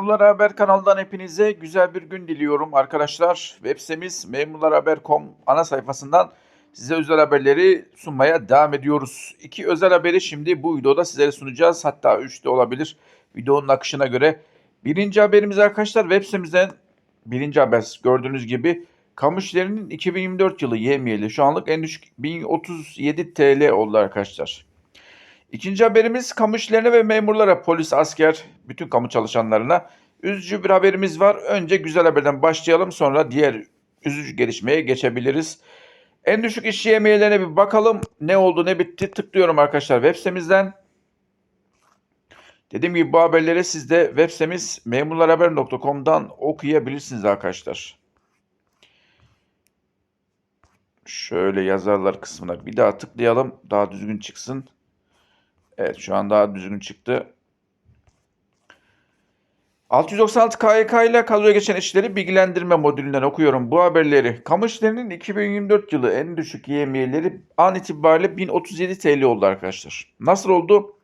Memurlar Haber kanalından hepinize güzel bir gün diliyorum arkadaşlar. Web sitemiz memurlarhaber.com ana sayfasından size özel haberleri sunmaya devam ediyoruz. İki özel haberi şimdi bu videoda sizlere sunacağız. Hatta üç de olabilir videonun akışına göre. Birinci haberimiz arkadaşlar web sitemizden birinci haber gördüğünüz gibi kamu işlerinin 2024 yılı yemiyeli şu anlık en düşük 1037 TL oldu arkadaşlar. İkinci haberimiz kamu ve memurlara, polis, asker, bütün kamu çalışanlarına üzücü bir haberimiz var. Önce güzel haberden başlayalım sonra diğer üzücü gelişmeye geçebiliriz. En düşük iş yemeğlerine bir bakalım. Ne oldu ne bitti tıklıyorum arkadaşlar web sitemizden. Dediğim gibi bu haberleri siz de web sitemiz memurlarhaber.com'dan okuyabilirsiniz arkadaşlar. Şöyle yazarlar kısmına bir daha tıklayalım. Daha düzgün çıksın. Evet şu an daha düzgün çıktı. 696 KYK ile kadroya geçen işleri bilgilendirme modülünden okuyorum bu haberleri. Kamu işlerinin 2024 yılı en düşük yemiyeleri an itibariyle 1037 TL oldu arkadaşlar. Nasıl oldu?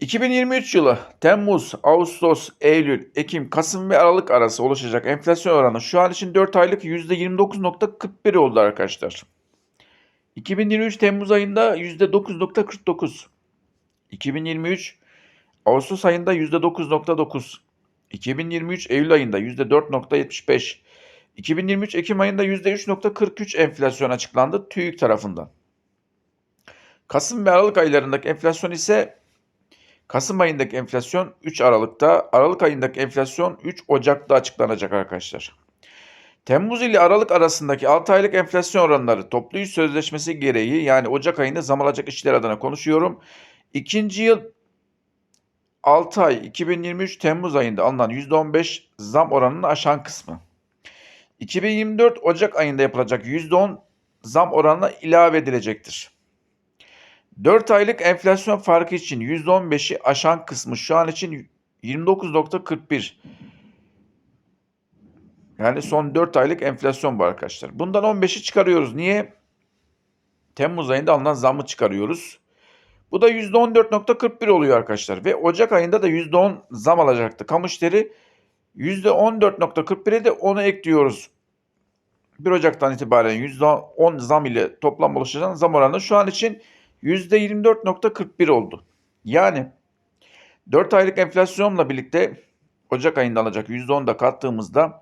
2023 yılı Temmuz, Ağustos, Eylül, Ekim, Kasım ve Aralık arası oluşacak enflasyon oranı şu an için 4 aylık %29.41 oldu arkadaşlar. 2023 Temmuz ayında %9.49. 2023 Ağustos ayında %9.9. 2023 Eylül ayında %4.75. 2023 Ekim ayında %3.43 enflasyon açıklandı TÜİK tarafından. Kasım ve Aralık aylarındaki enflasyon ise Kasım ayındaki enflasyon 3 Aralık'ta, Aralık ayındaki enflasyon 3 Ocak'ta açıklanacak arkadaşlar. Temmuz ile Aralık arasındaki 6 aylık enflasyon oranları toplu iş sözleşmesi gereği yani Ocak ayında zam alacak işler adına konuşuyorum. İkinci yıl 6 ay 2023 Temmuz ayında alınan %15 zam oranını aşan kısmı. 2024 Ocak ayında yapılacak %10 zam oranına ilave edilecektir. 4 aylık enflasyon farkı için %15'i aşan kısmı şu an için 29.41. Yani son 4 aylık enflasyon var arkadaşlar. Bundan 15'i çıkarıyoruz. Niye? Temmuz ayında alınan zammı çıkarıyoruz. Bu da %14.41 oluyor arkadaşlar. Ve Ocak ayında da %10 zam alacaktı. Kamu işleri %14.41'e de onu ekliyoruz. 1 Ocak'tan itibaren %10 zam ile toplam oluşacak zam oranı şu an için %24.41 oldu. Yani 4 aylık enflasyonla birlikte Ocak ayında alacak %10 da kattığımızda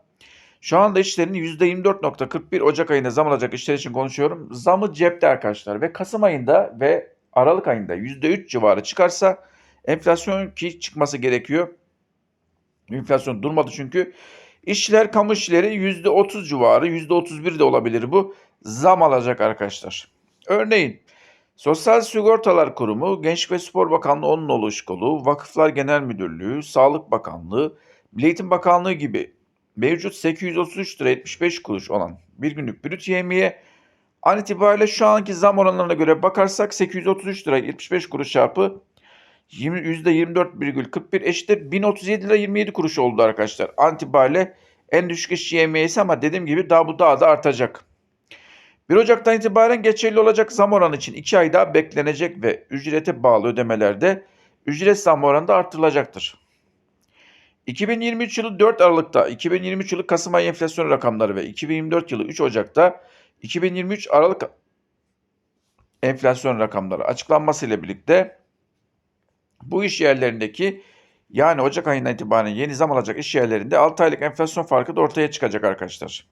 şu anda işlerin %24.41 Ocak ayında zam alacak işler için konuşuyorum. Zamı cepte arkadaşlar ve Kasım ayında ve Aralık ayında %3 civarı çıkarsa enflasyon ki çıkması gerekiyor. Enflasyon durmadı çünkü. İşçiler, kamu işçileri %30 civarı, %31 de olabilir bu. Zam alacak arkadaşlar. Örneğin Sosyal Sigortalar Kurumu, Gençlik ve Spor Bakanlığı onun oluş kolu, Vakıflar Genel Müdürlüğü, Sağlık Bakanlığı, Milli Eğitim Bakanlığı gibi mevcut 833 lira 75 kuruş olan bir günlük brüt yemiye an itibariyle şu anki zam oranlarına göre bakarsak 833 lira 75 kuruş çarpı 20, %24,41 eşittir 1037 lira 27 kuruş oldu arkadaşlar. An itibariyle en düşük iş yemiyesi ama dediğim gibi daha bu daha da artacak. 1 Ocak'tan itibaren geçerli olacak zam oranı için 2 ay daha beklenecek ve ücrete bağlı ödemelerde ücret zam oranı da artırılacaktır. 2023 yılı 4 Aralık'ta, 2023 yılı Kasım ayı enflasyon rakamları ve 2024 yılı 3 Ocak'ta 2023 Aralık enflasyon rakamları açıklanmasıyla birlikte bu iş yerlerindeki yani Ocak ayından itibaren yeni zam alacak iş yerlerinde 6 aylık enflasyon farkı da ortaya çıkacak arkadaşlar.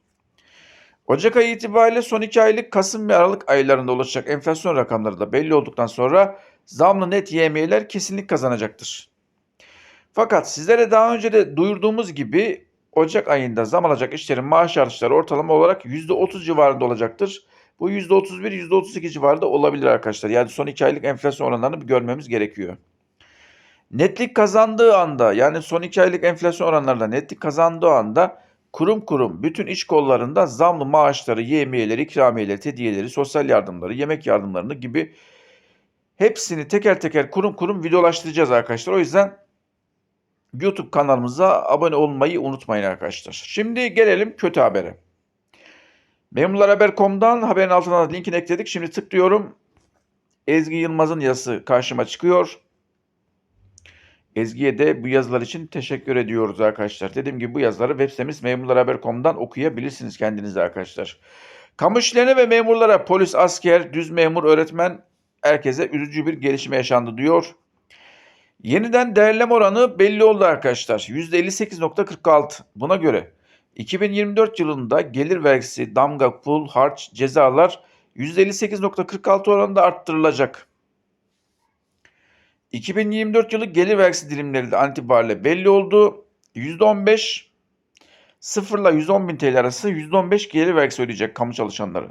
Ocak ayı itibariyle son 2 aylık Kasım ve Aralık aylarında oluşacak enflasyon rakamları da belli olduktan sonra zamlı net YM'ler kesinlik kazanacaktır. Fakat sizlere daha önce de duyurduğumuz gibi Ocak ayında zam alacak işlerin maaş artışları ortalama olarak %30 civarında olacaktır. Bu %31, %32 civarında olabilir arkadaşlar. Yani son 2 aylık enflasyon oranlarını görmemiz gerekiyor. Netlik kazandığı anda yani son 2 aylık enflasyon oranlarında netlik kazandığı anda kurum kurum bütün iş kollarında zamlı maaşları, yemiyeleri, ikramiyeleri, hediyeleri, sosyal yardımları, yemek yardımlarını gibi hepsini teker teker kurum kurum videolaştıracağız arkadaşlar. O yüzden YouTube kanalımıza abone olmayı unutmayın arkadaşlar. Şimdi gelelim kötü habere. Memurlarhaber.com'dan haberin altına linkini ekledik. Şimdi tıklıyorum. Ezgi Yılmaz'ın yazısı karşıma çıkıyor. Ezgi'ye de bu yazılar için teşekkür ediyoruz arkadaşlar. Dediğim gibi bu yazıları web sitemiz memurlarhaber.com'dan okuyabilirsiniz kendinize arkadaşlar. Kamu işlerine ve memurlara polis, asker, düz memur, öğretmen herkese üzücü bir gelişme yaşandı diyor. Yeniden değerleme oranı belli oldu arkadaşlar. %58.46. Buna göre 2024 yılında gelir vergisi, damga, pul, harç, cezalar %58.46 oranında arttırılacak. 2024 yılı gelir vergisi dilimleri de itibariyle belli oldu. %15 0 ile 110 bin TL arası %15 gelir vergisi ödeyecek kamu çalışanları.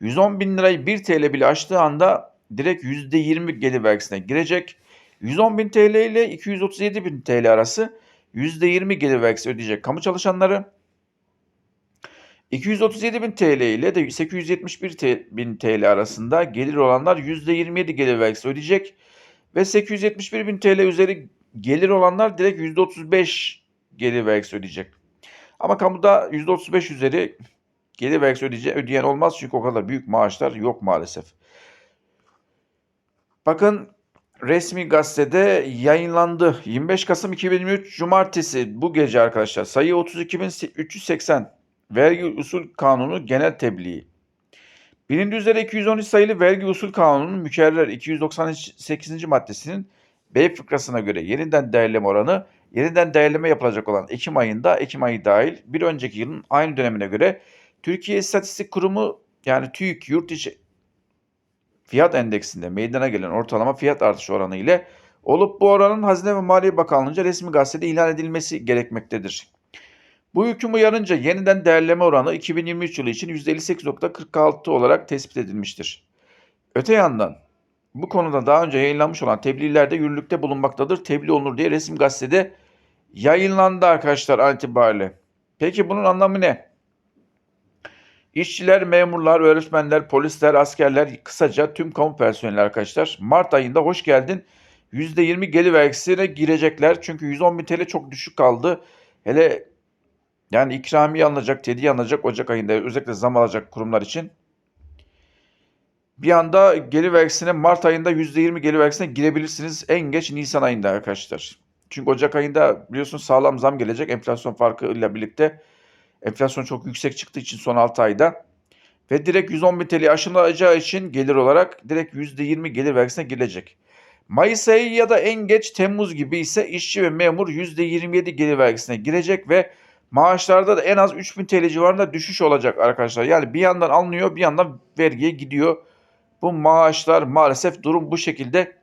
110 bin lirayı 1 TL bile aştığı anda direkt %20 gelir vergisine girecek. 110 bin TL ile 237 bin TL arası %20 gelir vergisi ödeyecek kamu çalışanları. 237 bin TL ile de 871 te- bin TL arasında gelir olanlar %27 gelir vergisi ödeyecek. Ve 871 bin TL üzeri gelir olanlar direkt %35 gelir vergisi ödeyecek. Ama kamuda %35 üzeri gelir vergisi ödeyecek, ödeyen olmaz çünkü o kadar büyük maaşlar yok maalesef. Bakın resmi gazetede yayınlandı. 25 Kasım 2023 Cumartesi bu gece arkadaşlar. Sayı 32.380 Vergi Usul Kanunu Genel Tebliği. Bilindiği üzere 213 sayılı Vergi Usul Kanunu'nun mükerrer 298. maddesinin B fıkrasına göre yeniden değerleme oranı yeniden değerleme yapılacak olan Ekim ayında Ekim ayı dahil bir önceki yılın aynı dönemine göre Türkiye İstatistik Kurumu yani TÜİK yurt içi fiyat endeksinde meydana gelen ortalama fiyat artışı oranı ile olup bu oranın Hazine ve Maliye Bakanlığı'nca resmi gazetede ilan edilmesi gerekmektedir. Bu hüküm uyarınca yeniden değerleme oranı 2023 yılı için %58.46 olarak tespit edilmiştir. Öte yandan bu konuda daha önce yayınlanmış olan tebliğlerde yürürlükte bulunmaktadır. Tebliğ olunur diye resim gazetede yayınlandı arkadaşlar an itibariyle. Peki bunun anlamı ne? İşçiler, memurlar, öğretmenler, polisler, askerler, kısaca tüm kamu personeli arkadaşlar Mart ayında hoş geldin %20 gelir vergisine girecekler. Çünkü 110 bin TL çok düşük kaldı. Hele yani ikramiye alınacak, tediye alınacak Ocak ayında özellikle zam alacak kurumlar için. Bir anda gelir vergisine Mart ayında %20 gelir vergisine girebilirsiniz. En geç Nisan ayında arkadaşlar. Çünkü Ocak ayında biliyorsunuz sağlam zam gelecek enflasyon farkıyla birlikte. Enflasyon çok yüksek çıktığı için son 6 ayda. Ve direkt 110 bin TL aşılacağı için gelir olarak direkt %20 gelir vergisine girilecek. Mayıs ayı ya da en geç Temmuz gibi ise işçi ve memur %27 gelir vergisine girecek ve maaşlarda da en az 3000 TL civarında düşüş olacak arkadaşlar. Yani bir yandan alınıyor bir yandan vergiye gidiyor. Bu maaşlar maalesef durum bu şekilde.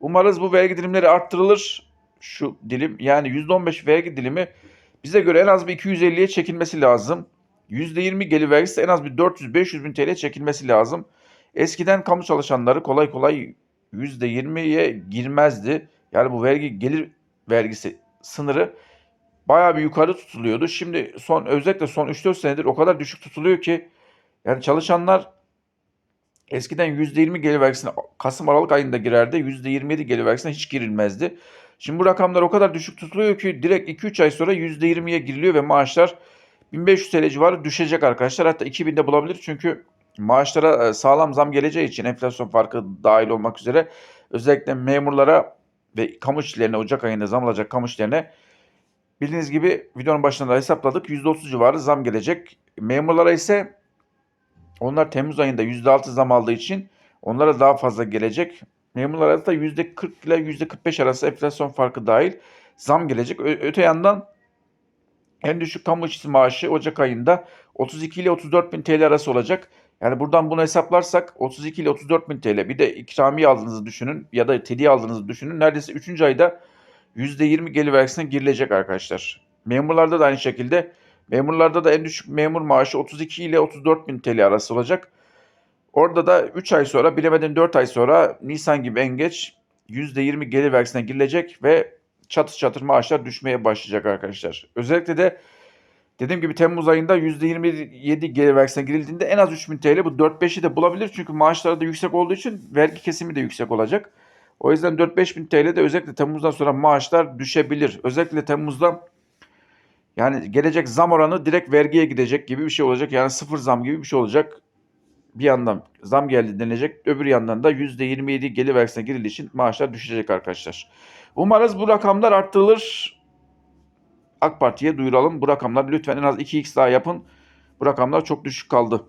Umarız bu vergi dilimleri arttırılır. Şu dilim yani %15 vergi dilimi bize göre en az bir 250'ye çekilmesi lazım. %20 gelir vergisi en az bir 400-500 bin TL çekilmesi lazım. Eskiden kamu çalışanları kolay kolay %20'ye girmezdi. Yani bu vergi gelir vergisi sınırı bayağı bir yukarı tutuluyordu. Şimdi son özellikle son 3-4 senedir o kadar düşük tutuluyor ki yani çalışanlar eskiden %20 gelir vergisine Kasım Aralık ayında girerdi. %27 gelir vergisine hiç girilmezdi. Şimdi bu rakamlar o kadar düşük tutuluyor ki direkt 2-3 ay sonra %20'ye giriliyor ve maaşlar 1500 TL civarı düşecek arkadaşlar. Hatta 2000'de bulabilir çünkü maaşlara e, sağlam zam geleceği için enflasyon farkı dahil olmak üzere özellikle memurlara ve kamu işçilerine Ocak ayında zam alacak kamu işçilerine bildiğiniz gibi videonun başında da hesapladık. %30 civarı zam gelecek. Memurlara ise onlar Temmuz ayında %6 zam aldığı için onlara daha fazla gelecek. Memurlara da %40 ile %45 arası enflasyon farkı dahil zam gelecek. Ö- öte yandan en düşük kamu işçisi maaşı Ocak ayında 32 ile 34 bin TL arası olacak. Yani buradan bunu hesaplarsak 32 ile 34 bin TL bir de ikramiye aldığınızı düşünün ya da tediye aldığınızı düşünün. Neredeyse 3. ayda %20 gelir vergisine girilecek arkadaşlar. Memurlarda da aynı şekilde. Memurlarda da en düşük memur maaşı 32 ile 34 bin TL arası olacak. Orada da 3 ay sonra bilemedin 4 ay sonra Nisan gibi en geç %20 gelir vergisine girilecek ve çatır çatır maaşlar düşmeye başlayacak arkadaşlar. Özellikle de dediğim gibi Temmuz ayında %27 gelir vergisine girildiğinde en az 3000 TL bu 4-5'i de bulabilir. Çünkü maaşları da yüksek olduğu için vergi kesimi de yüksek olacak. O yüzden 4-5 bin TL de özellikle Temmuz'dan sonra maaşlar düşebilir. Özellikle Temmuz'da yani gelecek zam oranı direkt vergiye gidecek gibi bir şey olacak. Yani sıfır zam gibi bir şey olacak. Bir yandan zam geldi denilecek. Öbür yandan da %27 gelir vergisine girildiği için maaşlar düşecek arkadaşlar. Umarız bu rakamlar arttırılır. AK Parti'ye duyuralım. Bu rakamlar lütfen en az 2x daha yapın. Bu rakamlar çok düşük kaldı.